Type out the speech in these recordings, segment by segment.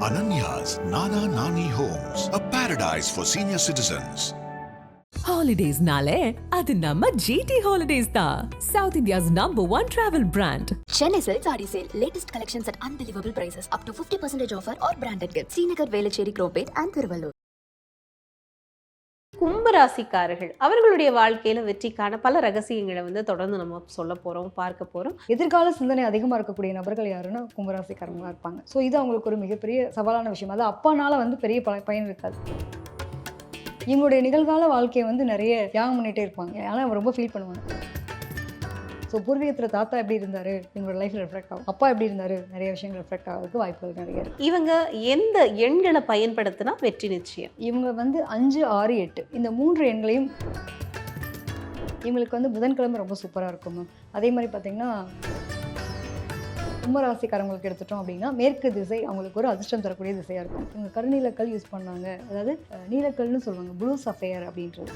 Ananya's Nana Nani Homes, a paradise for senior citizens. Holidays nale, ಅದು ನಮ್ಮ GT Holidays ತಾ South India's number one travel brand. Chennai Silk Saree Sale, latest collections at unbelievable prices, up to 50% offer or branded get. gifts. Srinagar, Velachery, Cropate and Thiruvallur. கும்பராசிக்காரர்கள் அவர்களுடைய வாழ்க்கையில வெற்றிக்கான பல ரகசியங்களை வந்து தொடர்ந்து நம்ம சொல்ல போறோம் பார்க்க போறோம். எதிர்கால சிந்தனை அதிகமாக இருக்கக்கூடிய நபர்கள் யாருன்னா கும்பராசிக்காரங்களா இருப்பாங்க. ஸோ இது அவங்களுக்கு ஒரு மிகப்பெரிய சவாலான விஷயம். அது அப்பானால வந்து பெரிய ப பயன் இருக்காது. இவங்களுடைய நிகழ்கால வாழ்க்கையை வந்து நிறைய தியாகம் பண்ணிகிட்டே இருப்பாங்க. ஆனால் ரொம்ப ஃபீல் பண்ணுவாங்க. ஸோ பூர்வீகத்தில் தாத்தா எப்படி இருந்தார்? இவங்களோட லைஃப்பில் ரிஃப்ளெக்ட் ஆகும். அப்பா எப்படி இருந்தார்? நிறைய விஷயங்கள் ரிஃப்ளெக்ட் ஆகிறதுக்கு வாய்ப்புகள் நிறைய இருக்குது இவங்க எந்த எண்களை பயன்படுத்தினா வெற்றி நிச்சயம்? இவங்க வந்து அஞ்சு ஆறு எட்டு. இந்த மூன்று எண்களையும் இவங்களுக்கு வந்து புதன்கிழமை ரொம்ப சூப்பராக இருக்கும் மேம் அதே மாதிரி பார்த்தீங்கன்னா கும்பராசிக்காரங்களுக்கு எடுத்துட்டோம் அப்படின்னா மேற்கு திசை அவங்களுக்கு ஒரு அதிர்ஷ்டம் தரக்கூடிய திசையாக இருக்கும். இவங்க கருநீலக்கல் யூஸ் பண்ணாங்க. அதாவது நீலக்கல்னு சொல்லுவாங்க ப்ளூ சஃபையர் அப்படின்றது.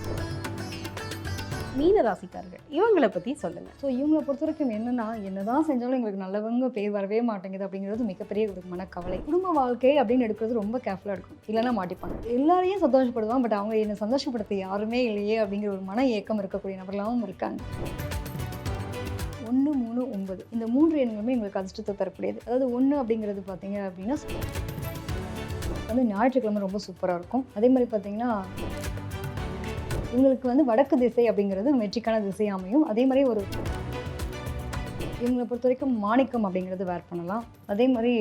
மீன ராசிக்காரர்கள் இவங்களை பற்றி சொல்லுங்கள் ஸோ இவங்களை பொறுத்த வரைக்கும் என்னென்னா என்ன தான் செஞ்சாலும் எங்களுக்கு நல்லவங்க பேர் வரவே மாட்டேங்குது அப்படிங்கிறது மிகப்பெரிய ஒரு மனக்கவலை. குடும்ப வாழ்க்கை அப்படின்னு எடுக்கிறது ரொம்ப கேர்ஃபுல்லாக இருக்கும். இல்லைன்னா மாட்டிப்பாங்க. எல்லாரையும் சந்தோஷப்படுவான் பட் அவங்க என்னை சந்தோஷப்படுத்த யாருமே இல்லையே அப்படிங்கிற ஒரு மன ஏக்கம் இருக்கக்கூடிய நபர்களாகவும் இருக்காங்க. ஒன்று மூணு ஒன்பது. இந்த மூன்று எண்களுமே எங்களுக்கு அதிர்ஷ்டத்தை தரக்கூடியது. அதாவது ஒன்று அப்படிங்கிறது பார்த்தீங்க அப்படின்னா வந்து ஞாயிற்றுக்கிழமை ரொம்ப சூப்பராக இருக்கும். அதே மாதிரி பார்த்தீங்கன்னா இவங்களுக்கு வந்து வடக்கு திசை அப்படிங்கிறது வெற்றிக்கான திசை அமையும். அதே மாதிரி ஒரு இவங்களை பொறுத்த வரைக்கும் மாணிக்கம் அப்படிங்கிறது வேர் பண்ணலாம். அதே மாதிரி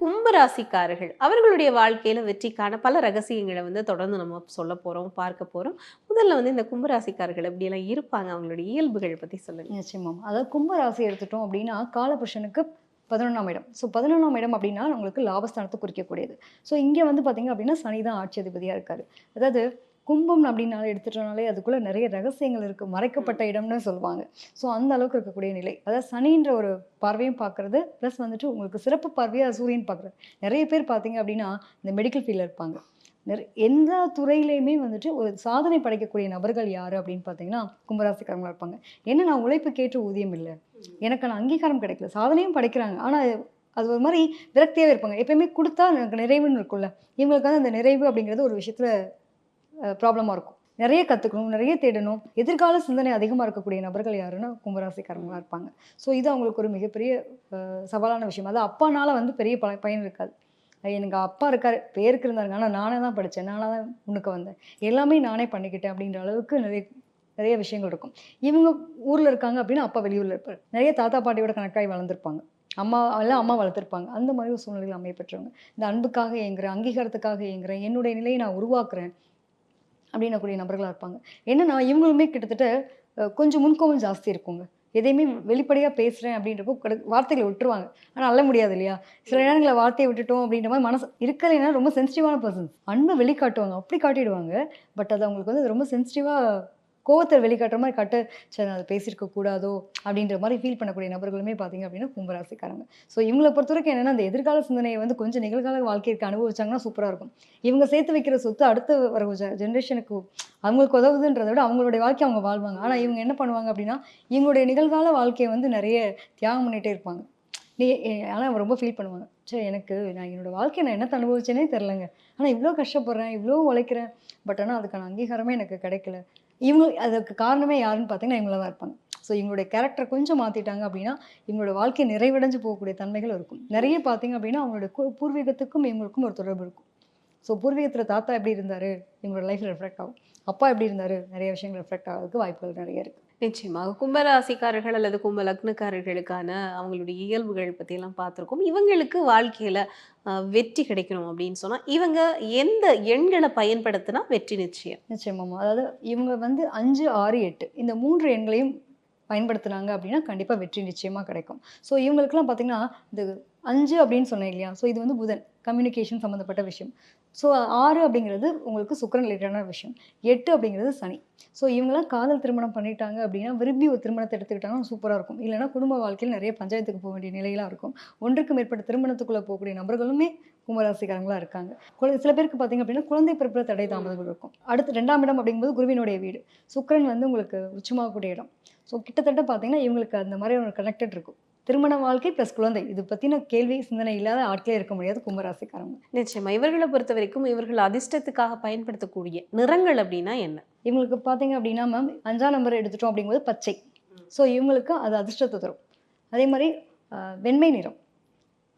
கும்பராசிக்காரர்கள் அவர்களுடைய வாழ்க்கையில வெற்றிக்கான பல ரகசியங்களை வந்து தொடர்ந்து நம்ம சொல்ல போறோம் பார்க்க போறோம். முதல்ல வந்து இந்த கும்பராசிக்காரர்கள் எப்படி எல்லாம் இருப்பாங்க? அவங்களுடைய இயல்புகள் பத்தி சொல்லுங்க. நிச்சயமாம் அதாவது கும்ப ராசி எடுத்துட்டோம் அப்படின்னா காலபுருஷனுக்கு பதினொன்றாம் இடம். ஸோ பதினொன்றாம் இடம் அப்படின்னா உங்களுக்கு லாபஸ்தானத்தை குறிக்கக்கூடியது. ஸோ இங்கே வந்து பார்த்தீங்க அப்படின்னா சனி தான் ஆட்சி அதிபதியாக இருக்காரு. அதாவது கும்பம் அப்படின்னாலே எடுத்துட்டோம்னாலே அதுக்குள்ளே நிறைய ரகசியங்கள் இருக்குது மறைக்கப்பட்ட இடம்னு சொல்லுவாங்க. ஸோ அந்த அளவுக்கு இருக்கக்கூடிய நிலை. அதாவது சனின்ற ஒரு பார்வையும் பார்க்குறது ப்ளஸ் வந்துட்டு உங்களுக்கு சிறப்பு பார்வையாக சூரியன் பார்க்குறது நிறைய பேர் பார்த்தீங்க அப்படின்னா இந்த மெடிக்கல் ஃபீல்டில் இருப்பாங்க. எல்லா எந்த துறையிலையுமே வந்துட்டு ஒரு சாதனை படைக்கக்கூடிய நபர்கள் யார் அப்படின்னு பார்த்தீங்கன்னா கும்பராசிக்காரங்களாக இருப்பாங்க. என்ன நான் உழைப்புக்கேற்ற ஊதியம் இல்லை. எனக்கு நான் அங்கீகாரம் கிடைக்கல. சாதனையும் படைக்கிறாங்க. ஆனால் அது ஒரு மாதிரி விரக்தியாகவே இருப்பாங்க. எப்பயுமே கொடுத்தா எனக்கு நிறைவுன்னு இருக்கும்ல. இவங்களுக்கு வந்து அந்த நிறைவு அப்படிங்கிறது ஒரு விஷயத்தில் ப்ராப்ளமாக இருக்கும். நிறைய கற்றுக்கணும் நிறைய தேடணும். எதிர்கால சிந்தனை அதிகமாக இருக்கக்கூடிய நபர்கள் யாருன்னா கும்பராசிக்காரங்களா இருப்பாங்க. ஸோ இது அவங்களுக்கு ஒரு மிகப்பெரிய சவாலான விஷயம். அது அப்பானால வந்து பெரிய ப பயன் இருக்காது. எனக்கு அப்பா இருக்கார் பேருக்கு இருந்தாருங்க. ஆனால் நானே தான் படித்தேன் நானே தான் முன்னுக்கு வந்தேன். எல்லாமே நானே பண்ணிக்கிட்டேன் அப்படின்ற அளவுக்கு நிறைய நிறைய விஷயங்கள் இருக்கும். இவங்க ஊரில் இருக்காங்க அப்படின்னா அப்பா வெளியூரில் இருப்பார். நிறைய தாத்தா பாட்டியோட கணக்காய் வளர்ந்துருப்பாங்க. அம்மா எல்லாம் அம்மா வளர்த்துருப்பாங்க. அந்த மாதிரி ஒரு சூழ்நிலைகள் அமையப்பெற்றவங்க இந்த அன்புக்காக ஏங்குறேன் அங்கீகாரத்துக்காக ஏங்குறேன் என்னுடைய நிலையை நான் உருவாக்குறேன் அப்படின்னக்கூடிய நபர்களாக இருப்பாங்க. என்னென்னா இவங்களுமே கிட்டத்தட்ட கொஞ்சம் முன்கோபம் ஜாஸ்தி இருக்குங்க. எதையுமே வெளிப்படையாக பேசுகிறேன் அப்படின்றப்போ கட வார்த்தைகளை விட்டுருவாங்க. ஆனால் அல்ல முடியாது இல்லையா? சில நேரங்களில் வார்த்தையை விட்டுட்டோம் அப்படின்ற மாதிரி மனசு இருக்கலைன்னா ரொம்ப சென்சிட்டிவான பர்சன்ஸ் அன்பை வெளிக்காட்டுவாங்க. அப்படி காட்டிடுவாங்க. பட் அது அவங்களுக்கு வந்து ரொம்ப சென்சிட்டிவாக கோவத்தை வெளிக்காட்டுற மாதிரி கட்டு சரி நான் அதை பேசியிருக்க கூடாதோ? அப்படின்ற மாதிரி ஃபீல் பண்ணக்கூடிய நபர்களுமே பார்த்தீங்க அப்படின்னா கும்பராசிக்காரங்க. ஸோ இவங்களை பொறுத்த வரைக்கும் என்னன்னா அந்த எதிர்கால சிந்தனையை வந்து கொஞ்சம் நிகழ்கால வாழ்க்கைக்கு அனுபவிச்சாங்கன்னா சூப்பராக இருக்கும். இவங்க சேர்த்து வைக்கிற சொத்து அடுத்து வர ஜென்ரேஷனுக்கு அவங்களுக்கு உதவுதுன்றதை விட அவங்களுடைய வாழ்க்கை அவங்க வாழ்வாங்க. ஆனால் இவங்க என்ன பண்ணுவாங்க அப்படின்னா இவங்களுடைய நிகழ்கால வாழ்க்கையை வந்து நிறைய தியாகம் பண்ணிகிட்டே இருப்பாங்க. நீ ஆனால் அவன் ரொம்ப ஃபீல் பண்ணுவாங்க. சரி எனக்கு நான் என்னோடய வாழ்க்கையை நான் என்னத்தை அனுபவிச்சேனே தெரிலங்க ஆனால் இவ்வளோ கஷ்டப்படுறேன் இவ்வளோ உழைக்கிறேன். பட் ஆனால் அதுக்கான அங்கீகாரமே எனக்கு கிடைக்கல. இவங்க அதுக்கு காரணமே யாருன்னு பார்த்தீங்கன்னா இவங்கள தான் இருப்பாங்க. ஸோ இவங்களுடைய கேரக்டர் கொஞ்சம் மாற்றிட்டாங்க அப்படின்னா இவங்களோட வாழ்க்கை நிறைவடைஞ்சு போகக்கூடிய தன்மைகள் இருக்கும். நிறைய பார்த்தீங்க அப்படின்னா அவங்களுடைய பூர்வீகத்துக்கும் இவங்களுக்கும் ஒரு தொடர்பு இருக்கும். ஸோ பூர்வீகத்தில் தாத்தா எப்படி இருந்தார்? இவங்களோட லைஃப்பில் ரிஃப்ளெக்ட் ஆகும். அப்பா எப்படி இருந்தார்? நிறைய விஷயங்கள் ரிஃப்ளெக்ட் ஆகிறதுக்கு வாய்ப்புகள் நிறைய இருக்குது நிச்சயமாக கும்பராசிக்காரர்கள் அல்லது கும்ப லக்னக்காரர்களுக்கான அவங்களுடைய இயல்புகள் பற்றியெல்லாம் பார்த்துருக்கோம். இவங்களுக்கு வாழ்க்கையில் வெற்றி கிடைக்கணும் அப்படின்னு சொன்னால் இவங்க எந்த எண்களை பயன்படுத்தினா வெற்றி நிச்சயம்? நிச்சயமாமா அதாவது இவங்க வந்து அஞ்சு ஆறு எட்டு இந்த மூன்று எண்களையும் பயன்படுத்துனாங்க அப்படின்னா கண்டிப்பாக வெற்றி நிச்சயமாக கிடைக்கும். ஸோ இவங்களுக்குலாம் பார்த்தீங்கன்னா இந்த அஞ்சு அப்படின்னு சொன்னேன் இல்லையா? ஸோ இது வந்து புதன் கம்யூனிகேஷன் சம்மந்தப்பட்ட விஷயம். ஸோ ஆறு அப்படிங்கிறது உங்களுக்கு சுக்கரன் ரிலேட்டடான விஷயம். எட்டு அப்படிங்கிறது சனி. ஸோ இவங்கெல்லாம் காதல் திருமணம் பண்ணிட்டாங்க அப்படின்னா விரும்பி ஒரு திருமணத்தை எடுத்துக்கிட்டாங்கன்னா சூப்பராக இருக்கும். இல்லைன்னா குடும்ப வாழ்க்கையில் நிறைய பஞ்சாயத்துக்கு போக வேண்டிய நிலையெல்லாம் இருக்கும். ஒன்றுக்கு மேற்பட்ட திருமணத்துக்குள்ளே போகக்கூடிய நபர்களுமே கும்பராசிக்காரங்களாக இருக்காங்க. குழந்தை சில பேருக்கு பார்த்தீங்க அப்படின்னா குழந்தை பிறப்பில் தடை தாமதங்கள் இருக்கும். அடுத்து ரெண்டாம் இடம் அப்படிங்கும்போது குருவினுடைய வீடு. சுக்கரன் வந்து உங்களுக்கு உச்சமாகக்கூடிய இடம். ஸோ கிட்டத்தட்ட பார்த்தீங்கன்னா இவங்களுக்கு அந்த மாதிரி ஒரு கனெக்டட் இருக்கும். திருமண வாழ்க்கை ப்ளஸ் குழந்தை. இது பற்றின கேள்வி சிந்தனை இல்லாத ஆட்களே இருக்க முடியாது கும்பராசிக்காரங்க. நிச்சயமா. இவர்களை பொறுத்த வரைக்கும் இவர்கள் அதிர்ஷ்டத்துக்காக பயன்படுத்தக்கூடிய நிறங்கள் அப்படின்னா என்ன? இவங்களுக்கு பார்த்தீங்க அப்படின்னா மேம் அஞ்சாம் நம்பர் எடுத்துட்டோம் அப்படிங்கும்போது பச்சை. ஸோ இவங்களுக்கு அது அதிர்ஷ்டத்தை தரும். அதே மாதிரி வெண்மை நிறம்.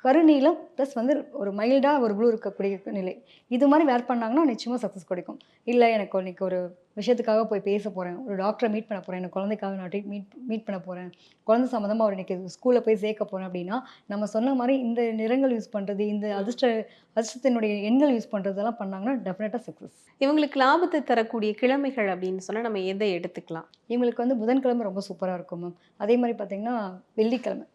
கருநீலம் ப்ளஸ் வந்து ஒரு மைல்டாக ஒரு ப்ளூ இருக்கக்கூடிய நிலை. இது மாதிரி வேர் பண்ணாங்கன்னா நிச்சயமாக சக்ஸஸ் கிடைக்கும். இல்லை எனக்கு இன்னைக்கு ஒரு விஷயத்துக்காக போய் பேச போகிறேன் ஒரு டாக்டரை மீட் பண்ண போகிறேன் எனக்கு குழந்தைக்காக நான் மீட் மீட் பண்ண போகிறேன் குழந்தை சம்மந்தமாக ஒரு இன்னைக்கு ஸ்கூலில் போய் சேர்க்க போகிறேன் அப்படின்னா நம்ம சொன்ன மாதிரி இந்த நிறங்கள் யூஸ் பண்ணுறது இந்த அதிர்ஷ்ட அதிர்ஷ்டத்தினுடைய எண்கள் யூஸ் பண்ணுறதெல்லாம் பண்ணாங்கன்னா டெஃபினட்டாக சக்ஸஸ் இவங்களுக்கு லாபத்தை தரக்கூடிய கிழமைகள் அப்படின்னு சொன்னா நம்ம எதை எடுத்துக்கலாம்? இவங்களுக்கு வந்து புதன்கிழமை ரொம்ப சூப்பராக இருக்கும் மேம் அதே மாதிரி பார்த்தீங்கன்னா வெள்ளிக்கிழமை.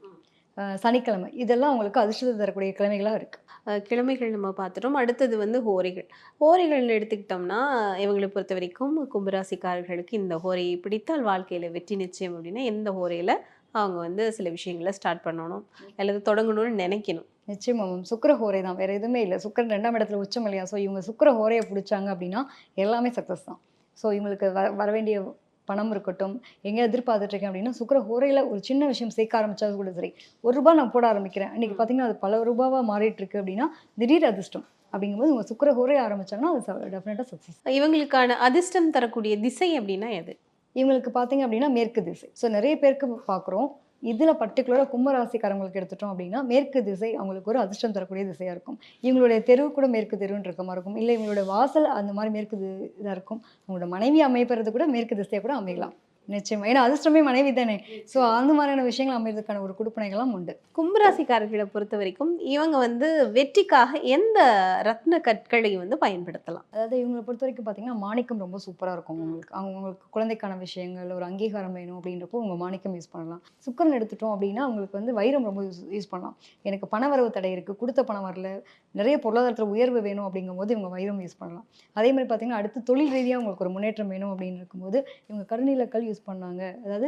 சனிக்கிழமை. இதெல்லாம் அவங்களுக்கு அதிர்ஷ்டத்தை தரக்கூடிய கிழமைகளாக இருக்குது கிழமைகள் நம்ம பார்த்துட்டோம். அடுத்தது வந்து ஹோரைகள். ஹோரைகள்னு எடுத்துக்கிட்டோம்னா இவங்களை பொறுத்த வரைக்கும் கும்பராசிக்காரர்களுக்கு இந்த ஹோரையை பிடித்தால் வாழ்க்கையில் வெற்றி நிச்சயம் அப்படின்னா எந்த ஹோரையில் அவங்க வந்து சில விஷயங்களை ஸ்டார்ட் பண்ணணும் அல்லது தொடங்கணும்னு நினைக்கணும். நிச்சயமா மேம். சுக்கர ஹோரை தான். வேறு எதுவுமே இல்லை. சுக்கரன் ரெண்டாம் இடத்துல உச்சம் இல்லையா? ஸோ இவங்க சுக்கர ஹோரையை பிடிச்சாங்க அப்படின்னா எல்லாமே சக்ஸஸ் தான். ஸோ இவங்களுக்கு வர வர வேண்டிய பணம் இருக்கட்டும் எங்கே எதிர்பார்த்துட்டு இருக்கேன் அப்படின்னா சுக்கர ஹோரையில் ஒரு சின்ன விஷயம் சேர்க்க ஆரம்பிச்சா கூட சரி ஒரு ரூபாய் நான் போட ஆரம்பிக்கிறேன். இன்னைக்கு பார்த்தீங்கன்னா அது பல ரூபாவாக மாறிட்டு இருக்கு அப்படின்னா திடீர் அதிர்ஷ்டம் அப்படிங்கும்போது இவங்க சுக்கர ஹோரை ஆரம்பிச்சாங்கன்னா அது டெஃபினட்டாக சக்ஸஸ் இவங்களுக்கான அதிர்ஷ்டம் தரக்கூடிய திசை அப்படின்னா எது? இவங்களுக்கு பார்த்தீங்க அப்படின்னா மேற்கு திசை. ஸோ நிறைய பேருக்கு பார்க்குறோம் இதில் பர்டிகுலராக கும்பராசிக்காரங்களுக்கு எடுத்துட்டோம் அப்படின்னா மேற்கு திசை அவங்களுக்கு ஒரு அதிர்ஷ்டம் தரக்கூடிய திசையாக இருக்கும். இவங்களுடைய தெருவு கூட மேற்கு தெருன்னு இருக்க மாதிரி இருக்கும். இல்லை இவங்களுடைய வாசல் அந்த மாதிரி மேற்கு இதாக இருக்கும். அவங்களோட மனைவி அமைப்பறது கூட மேற்கு திசையாக கூட அமையலாம். நிச்சயமா. ஏன்னா அதிர்ஷ்டமே மனைவி தானே. ஸோ அந்த மாதிரியான விஷயங்கள் அமைறதுக்கான ஒரு கொடுப்பனைகள்லாம் உண்டு. கும்பராசிக்காரர்களை பொறுத்த வரைக்கும் இவங்க வந்து வெற்றிக்காக எந்த ரத்ன கற்களை வந்து பயன்படுத்தலாம்? அதாவது இவங்களை பொறுத்த வரைக்கும் பார்த்தீங்கன்னா மாணிக்கம் ரொம்ப சூப்பராக இருக்கும் அவங்களுக்கு அவங்களுக்கு குழந்தைக்கான விஷயங்கள் ஒரு அங்கீகாரம் வேணும் அப்படின்றப்போ உங்கள் மாணிக்கம் யூஸ் பண்ணலாம். சுக்கரன் எடுத்துட்டோம் அப்படின்னா அவங்களுக்கு வந்து வைரம் ரொம்ப யூஸ் யூஸ் பண்ணலாம். எனக்கு பண வரவு தடை இருக்குது கொடுத்த பணம் வரல நிறைய பொருளாதாரத்தில் உயர்வு வேணும் அப்படிங்கும்போது இவங்க வைரம் யூஸ் பண்ணலாம். அதே மாதிரி பார்த்தீங்கன்னா அடுத்து தொழில் ரீதியாக உங்களுக்கு ஒரு முன்னேற்றம் வேணும் அப்படின்னு இருக்கும்போது இவங்க கருநீலக்கல் யூஸ் பண்ணாங்க. அதாவது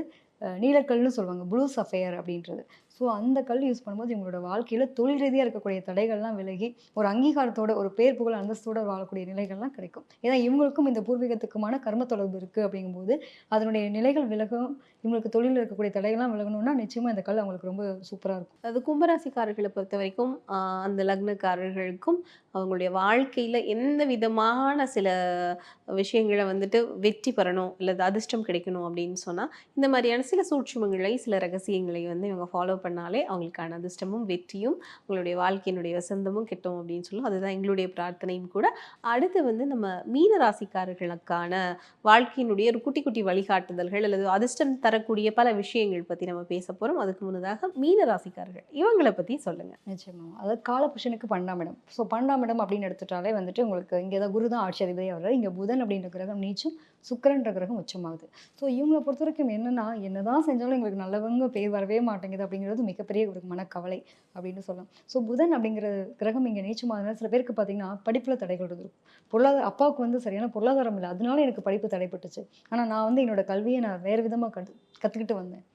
நீலக்கல்னு சொல்லுவாங்க ப்ளூ சஃபையர் அப்படின்றது. ஸோ அந்த கல் யூஸ் பண்ணும்போது இவங்களோட வாழ்க்கையில் தொழில் ரீதியாக இருக்கக்கூடிய தடைகள்லாம் விலகி ஒரு அங்கீகாரத்தோட ஒரு பேர் புகழ் அந்தஸ்தோட வாழக்கூடிய நிலைகள்லாம் கிடைக்கும். ஏன்னா இவங்களுக்கும் இந்த பூர்வீகத்துக்குமான கர்ம தொடர்பு இருக்குது அப்படிங்கும்போது அதனுடைய நிலைகள் விலகும் இவங்களுக்கு தொழிலில் இருக்கக்கூடிய தடைகள்லாம் விலகணும்னா நிச்சயமாக இந்த கல் அவங்களுக்கு ரொம்ப சூப்பராக இருக்கும். அது கும்பராசிக்காரர்களை பொறுத்த வரைக்கும் அந்த லக்னக்காரர்களுக்கும் அவங்களுடைய வாழ்க்கையில் எந்த விதமான சில விஷயங்களை வந்துட்டு வெற்றி பெறணும் இல்லை அதிர்ஷ்டம் கிடைக்கணும் அப்படின்னு சொன்னால் இந்த மாதிரியான சில சூட்சமங்களை சில ரகசியங்களை வந்து இவங்க ஃபாலோ பண்ணாலே அவங்களுக்கான அதிர்ஷ்டமும் வெற்றியும் உங்களுடைய வாழ்க்கையினுடைய வசந்தமும் கிட்டும் அப்படின்னு சொல்லும். அதுதான் எங்களுடைய பிரார்த்தனையும் கூட. அடுத்து வந்து நம்ம மீன ராசிக்காரர்களுக்கான வாழ்க்கையினுடைய ஒரு குட்டி குட்டி வழிகாட்டுதல்கள் அல்லது அதிர்ஷ்டம் தரக்கூடிய பல விஷயங்கள் பற்றி நம்ம பேச போகிறோம் அதுக்கு முன்னதாக மீன ராசிக்காரர்கள். இவங்களை பற்றி சொல்லுங்கள் நிச்சயமாக அதாவது காலபுஷனுக்கு பன்னெண்டாம் இடம் ஸோ பன்னெண்டாம் இடம் அப்படின்னு எடுத்துட்டாலே வந்துட்டு உங்களுக்கு இங்கே தான் குரு தான் ஆட்சி அதிபதியாக வர்றாரு. இங்கே புதன் அப்படின்ற கிரகம் நீச்சும் சுக்கரன்ற கிரகம் உச்சமாகுது. ஸோ இவங்களை பொறுத்த வரைக்கும் என்னன்னா என்னதான் செஞ்சாலும் எங்களுக்கு நல்லவங்க பேர் வரவே மாட்டேங்குது அப்படிங்கிறது மிகப்பெரிய ஒரு மனக்கவலை அப்படின்னு சொல்லலாம். ஸோ புதன் அப்படிங்கிற கிரகம் இங்கே நீச்சமாகதுனால சில பேருக்கு பார்த்தீங்கன்னா படிப்பில் தடைகள் இருக்கும் பொருளாதார அப்பாவுக்கு வந்து சரியான பொருளாதாரம் இல்லை. அதனால எனக்கு படிப்பு தடைப்பட்டுச்சு. ஆனால் நான் வந்து என்னோட கல்வியை நான் வேறு விதமாக கற்று கற்றுக்கிட்டு வந்தேன்.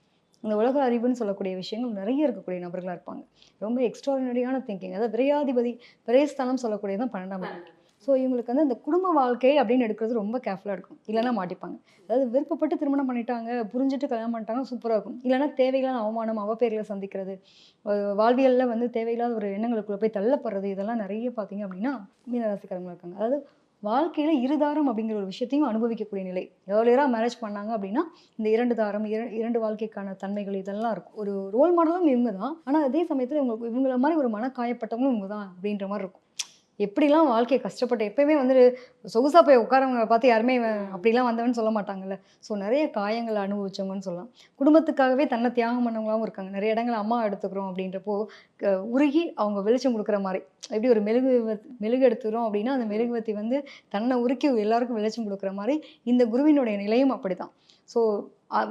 இந்த உலக அறிவுன்னு சொல்லக்கூடிய விஷயங்கள் நிறைய இருக்கக்கூடிய நபர்களாக இருப்பாங்க. ரொம்ப எக்ஸ்ட்ராடினரியான திங்கிங் அதாவது விரையாதிபதி விரைஸ்தானம் சொல்லக்கூடியது தான் பன்னெண்டாம் ஸோ இவங்களுக்கு வந்து அந்த குடும்ப வாழ்க்கை அப்படின்னு எடுக்கிறது ரொம்ப கேர்ஃபுல்லாக இருக்கும். இல்லைன்னா மாட்டிப்பாங்க. அதாவது விருப்பப்பட்டு திருமணம் பண்ணிட்டாங்க புரிஞ்சுட்டு கல்யாணம் பண்ணிட்டாங்க சூப்பராக இருக்கும். இல்லைன்னா தேவையில்லாத அவமானம் அவப்பேர்களை சந்திக்கிறது வாழ்வியலில் வந்து தேவையில்லாத ஒரு எண்ணங்களுக்குள்ளே போய் தள்ளப்படுறது இதெல்லாம் நிறைய பார்த்தீங்க அப்படின்னா மீனராசிக்காரங்களா இருக்காங்க. அதாவது வாழ்க்கையில் இருதாரம் அப்படிங்கிற ஒரு விஷயத்தையும் அனுபவிக்கக்கூடிய நிலை. ஏர்லியராக மேரேஜ் பண்ணாங்க அப்படின்னா இந்த இரண்டு தாரம் இர இரண்டு வாழ்க்கைக்கான தன்மைகள் இதெல்லாம் இருக்கும். ஒரு ரோல் மாடலும் இவங்க தான். ஆனால் அதே சமயத்தில் இவங்க இவங்கள மாதிரி ஒரு மன காயப்பட்டவங்களும் இவங்க தான் அப்படின்ற மாதிரி இருக்கும். எப்படிலாம் வாழ்க்கையை கஷ்டப்பட்டு எப்பயுமே வந்து சொகுசா போய் உட்காரவங்க பார்த்து யாருமே அப்படிலாம் வந்தவன்னு சொல்ல மாட்டாங்கல்ல. ஸோ நிறைய காயங்களை அனுபவிச்சவங்கன்னு சொல்லலாம். குடும்பத்துக்காகவே தன்னை தியாகம் பண்ணவங்களாவும் இருக்காங்க. நிறைய இடங்கள் அம்மா எடுத்துக்கிறோம் அப்படின்றப்போ உருகி அவங்க வெளிச்சம் கொடுக்குற மாதிரி எப்படி ஒரு மெழுகு மெழுகு எடுத்துக்கிறோம் அப்படின்னா அந்த மெழுகுவத்தி வந்து தன்னை உருக்கி எல்லாருக்கும் வெளிச்சம் கொடுக்குற மாதிரி இந்த குருவினுடைய நிலையும் அப்படி தான் ஸோ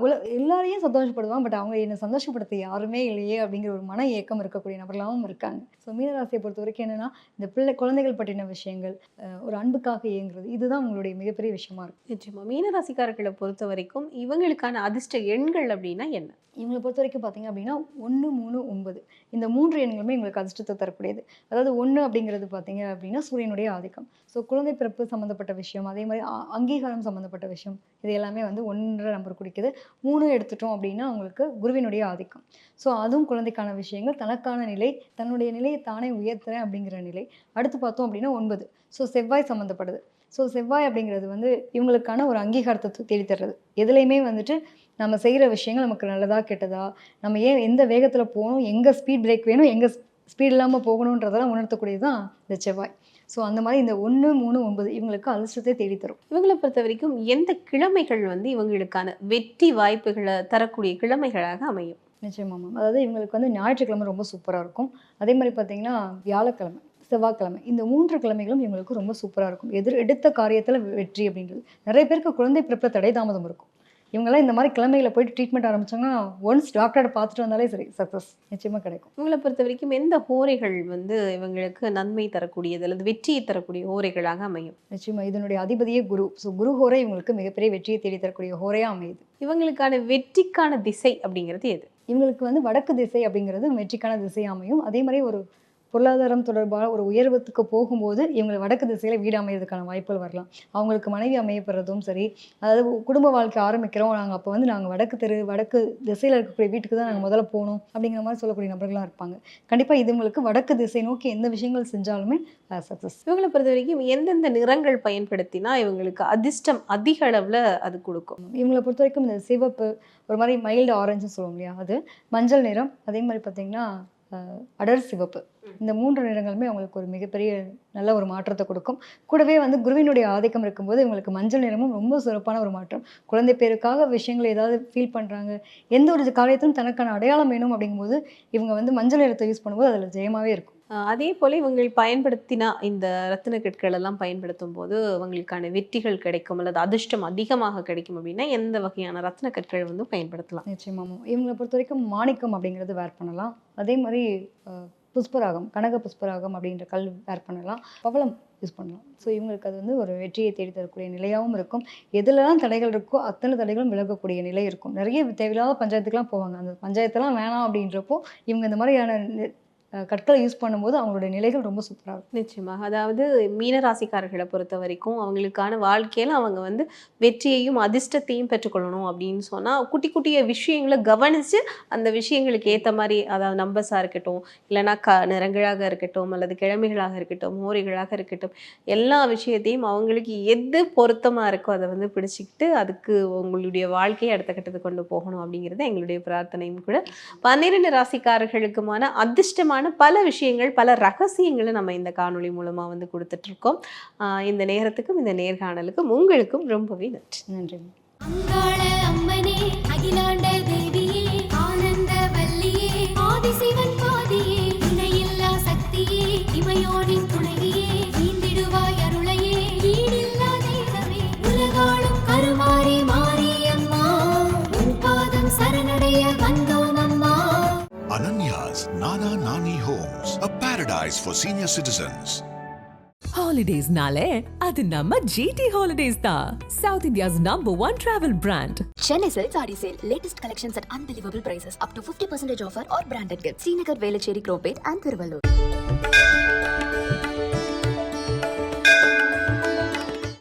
உல எல்லாரையும் சந்தோஷப்படுவான் பட் அவங்க என்னை சந்தோஷப்படுத்த யாருமே இல்லையே அப்படிங்கிற ஒரு மன ஏக்கம் இருக்கக்கூடிய நபர்களாகவும் இருக்காங்க. ஸோ மீனராசியை பொறுத்த வரைக்கும் என்னன்னா இந்த பிள்ளை குழந்தைகள் பற்றின விஷயங்கள் ஒரு அன்புக்காக இயங்குறது இதுதான் உங்களுடைய மிகப்பெரிய விஷயமா இருக்கும் நிச்சயமா. மீனராசிக்காரர்களை பொறுத்த வரைக்கும் இவங்களுக்கான அதிர்ஷ்ட எண்கள் அப்படின்னா என்ன? இவங்களை பொறுத்த வரைக்கும் பார்த்தீங்க அப்படின்னா ஒன்று மூணு ஒன்பது. இந்த மூன்று எண்களுமே எங்களுக்கு அதிர்ஷ்டத்தை தரக்கூடியது. அதாவது ஒன்று அப்படிங்கிறது பார்த்தீங்க அப்படின்னா சூரியனுடைய ஆதிக்கம். ஸோ குழந்தை பிறப்பு சம்மந்தப்பட்ட விஷயம் அதே மாதிரி அங்கீகாரம் சம்மந்தப்பட்ட விஷயம் இது எல்லாமே வந்து ஒன்றரை நம்பர் குறிக்குது மூணு எடுத்துட்டோம் அப்படின்னா அவங்களுக்கு குருவினுடைய ஆதிக்கம். ஸோ அதுவும் குழந்தைக்கான விஷயங்கள் தனக்கான நிலை தன்னுடைய நிலையை தானே உயர்த்துறேன் அப்படிங்கிற நிலை. அடுத்து பார்த்தோம் அப்படின்னா ஒன்பது. ஸோ செவ்வாய் சம்மந்தப்படுது ஸோ செவ்வாய் அப்படிங்கிறது வந்து இவங்களுக்கான ஒரு அங்கீகாரத்தை தேடி தர்றது எதுலேயுமே வந்துட்டு நம்ம செய்கிற விஷயங்கள் நமக்கு நல்லதா கெட்டதா நம்ம ஏன் எந்த வேகத்தில் போகணும் எங்கே ஸ்பீட் பிரேக் வேணும் எங்கே ஸ்பீட் இல்லாமல் போகணுன்றதெல்லாம் உணர்த்தக்கூடியது தான் இந்த செவ்வாய். ஸோ அந்த மாதிரி இந்த ஒன்று மூணு ஒன்பது இவங்களுக்கு அதிர்ஷ்டத்தை தேடி தரும் இவங்களை பொறுத்த வரைக்கும் எந்த கிழமைகள் வந்து இவங்களுக்கான வெற்றி வாய்ப்புகளை தரக்கூடிய கிழமைகளாக அமையும்? நிச்சயமா மேம் அதாவது இவங்களுக்கு வந்து ஞாயிற்றுக்கிழமை ரொம்ப சூப்பராக இருக்கும். அதே மாதிரி பார்த்தீங்கன்னா வியாழக்கிழமை செவ்வாய்க்கிழமை இந்த மூன்று கிழமைகளும் இவங்களுக்கு ரொம்ப சூப்பராக இருக்கும். எதிர் எடுத்த காரியத்தில் வெற்றி அப்படின்றது. நிறைய பேருக்கு குழந்தை பிறப்பில் தடை தாமதம் இருக்கும். இவங்கெல்லாம் இந்த மாதிரி கிழமையில போயிட்டு ட்ரீட்மெண்ட் ஆரம்பிச்சாங்கன்னா ஒன்ஸ் டாக்டரை பார்த்துட்டு வந்தாலே சரி சக்ஸஸ் நிச்சயமாக கிடைக்கும். இவங்களை பொறுத்த வரைக்கும் எந்த ஹோரைகள் வந்து இவங்களுக்கு நன்மை தரக்கூடியது அல்லது வெற்றியை தரக்கூடிய ஹோரைகளாக அமையும்? நிச்சயமா இதனுடைய அதிபதியே குரு. ஸோ குரு ஹோரை இவங்களுக்கு மிகப்பெரிய வெற்றியை தேடி தரக்கூடிய ஹோரையாக அமையுது. இவங்களுக்கான வெற்றிக்கான திசை அப்படிங்கிறது எது? இவங்களுக்கு வந்து வடக்கு திசை அப்படிங்கிறது வெற்றிக்கான திசை அமையும். அதே மாதிரி ஒரு பொருளாதாரம் தொடர்பாக ஒரு உயர்வத்துக்கு போகும்போது இவங்க வடக்கு திசையில வீடு அமையறதுக்கான வாய்ப்புகள் வரலாம். அவங்களுக்கு மனைவி அமையப்படுறதும் சரி அதாவது குடும்ப வாழ்க்கை ஆரம்பிக்கிறோம். நாங்கள் அப்போ வந்து நாங்கள் வடக்கு தெரு வடக்கு திசையில் இருக்கக்கூடிய வீட்டுக்கு தான் நாங்கள் முதல்ல போகணும் அப்படிங்கிற மாதிரி சொல்லக்கூடிய நபர்களாக இருப்பாங்க. கண்டிப்பாக இது உங்களுக்கு வடக்கு திசை நோக்கி எந்த விஷயங்கள் செஞ்சாலுமே சக்ஸஸ் இவங்களை பொறுத்த வரைக்கும் எந்தெந்த நிறங்கள் பயன்படுத்தினா இவங்களுக்கு அதிர்ஷ்டம் அதிக அளவுல அது கொடுக்கும். இவங்களை பொறுத்த வரைக்கும் இந்த சிவப்பு ஒரு மாதிரி மைல்டு ஆரஞ்சுன்னு சொல்லுவோம் இல்லையா அது? மஞ்சள் நிறம். அதே மாதிரி பார்த்தீங்கன்னா அடர் சிவப்பு. இந்த மூன்று நிறங்களுமே அவங்களுக்கு ஒரு மிகப்பெரிய நல்ல ஒரு மாற்றத்தை கொடுக்கும். கூடவே வந்து குருவினுடைய ஆதிக்கம் இருக்கும்போது இவங்களுக்கு மஞ்சள் நிறமும் ரொம்ப சிறப்பான ஒரு மாற்றம். குழந்தை பேருக்காக விஷயங்களை ஏதாவது ஃபீல் பண்ணுறாங்க எந்த ஒரு காரியத்திலும் தனக்கான அடையாளம் வேணும் அப்படிங்கும்போது இவங்க வந்து மஞ்சள் நிறத்தை யூஸ் பண்ணும்போது அதில் ஜெயமாகவே இருக்கும். அதே போல் இவங்கள் பயன்படுத்தினா இந்த ரத்தின கற்கள் எல்லாம் பயன்படுத்தும் போது அவங்களுக்கான வெற்றிகள் கிடைக்கும் அல்லது அதிர்ஷ்டம் அதிகமாக கிடைக்கும் அப்படின்னா எந்த வகையான ரத்தின கற்கள் வந்து பயன்படுத்தலாம்? நிச்சயமாம் இவங்களை பொறுத்த வரைக்கும் மாணிக்கம் அப்படிங்கிறது வேர் பண்ணலாம். அதே மாதிரி புஷ்பராகம் கனக புஷ்பராகம் அப்படின்ற கல் வேர் பண்ணலாம். பவளம் யூஸ் பண்ணலாம். ஸோ இவங்களுக்கு அது வந்து ஒரு வெற்றியை தேடி தரக்கூடிய நிலையாகவும் இருக்கும். எதுலலாம் தடைகள் இருக்கோ அத்தனை தடைகளும் விலகக்கூடிய நிலை இருக்கும். நிறைய தேவையில்லாத பஞ்சாயத்துக்குலாம் போவாங்க. அந்த பஞ்சாயத்தெல்லாம் வேணாம் அப்படின்றப்போ இவங்க இந்த மாதிரியான கற்களை யூஸ் பண்ணும்போது அவங்களுடைய நிலைகள் ரொம்ப சூப்பராக இருக்கும். நிச்சயமாக அதாவது மீனராசிக்காரர்களை பொறுத்த வரைக்கும் அவங்களுக்கான வாழ்க்கையில் அவங்க வந்து வெற்றியையும் அதிர்ஷ்டத்தையும் பெற்றுக்கொள்ளணும் அப்படின்னு சொன்னால் குட்டி குட்டிய விஷயங்களை கவனித்து அந்த விஷயங்களுக்கு ஏற்ற மாதிரி அதாவது நம்பர்ஸாக இருக்கட்டும் இல்லைன்னா க நிறங்களாக இருக்கட்டும் அல்லது கிழமைகளாக இருக்கட்டும் மோரிகளாக இருக்கட்டும் எல்லா விஷயத்தையும் அவங்களுக்கு எது பொருத்தமாக இருக்கோ அதை வந்து பிடிச்சிக்கிட்டு அதுக்கு உங்களுடைய வாழ்க்கையை அடுத்த கட்டத்துக்கு கொண்டு போகணும் அப்படிங்கிறது எங்களுடைய பிரார்த்தனையும் கூட. பன்னிரெண்டு ராசிக்காரர்களுக்குமான அதிர்ஷ்டமான பல விஷயங்கள் பல ரகசியங்களை நம்ம இந்த காணொளி மூலமா வந்து கொடுத்துட்டு இருக்கோம் ஆஹ் இந்த நேரத்துக்கும் இந்த நேர்காணலுக்கும் உங்களுக்கும் ரொம்பவே நன்றி. நன்றி. அங்காள அம்மனே அகிலாண்ட தேவியே ஆனந்த வல்லியே ஆதிசிவன் பாதியே இணையில்லா சக்தியே இமையோனின் துணைவியே நீந்திடுவாய் அருளையே ஈடில்லா தெய்வமே உலகாளும் கருமாறி மாரியம்மா உன் பாதம் சரணடைய அம்மா Ananya's Nana Nani Homes, a paradise for senior citizens. Holidays ನಾಳೆ ಅದು ನಮ್ಮ GT Holidays தான் South India's number one travel brand. Chennai Silk Saree Sale latest collections at unbelievable prices up to 50% offer or branded gifts. Srinagar Velachery Cropate and Thiruvallur.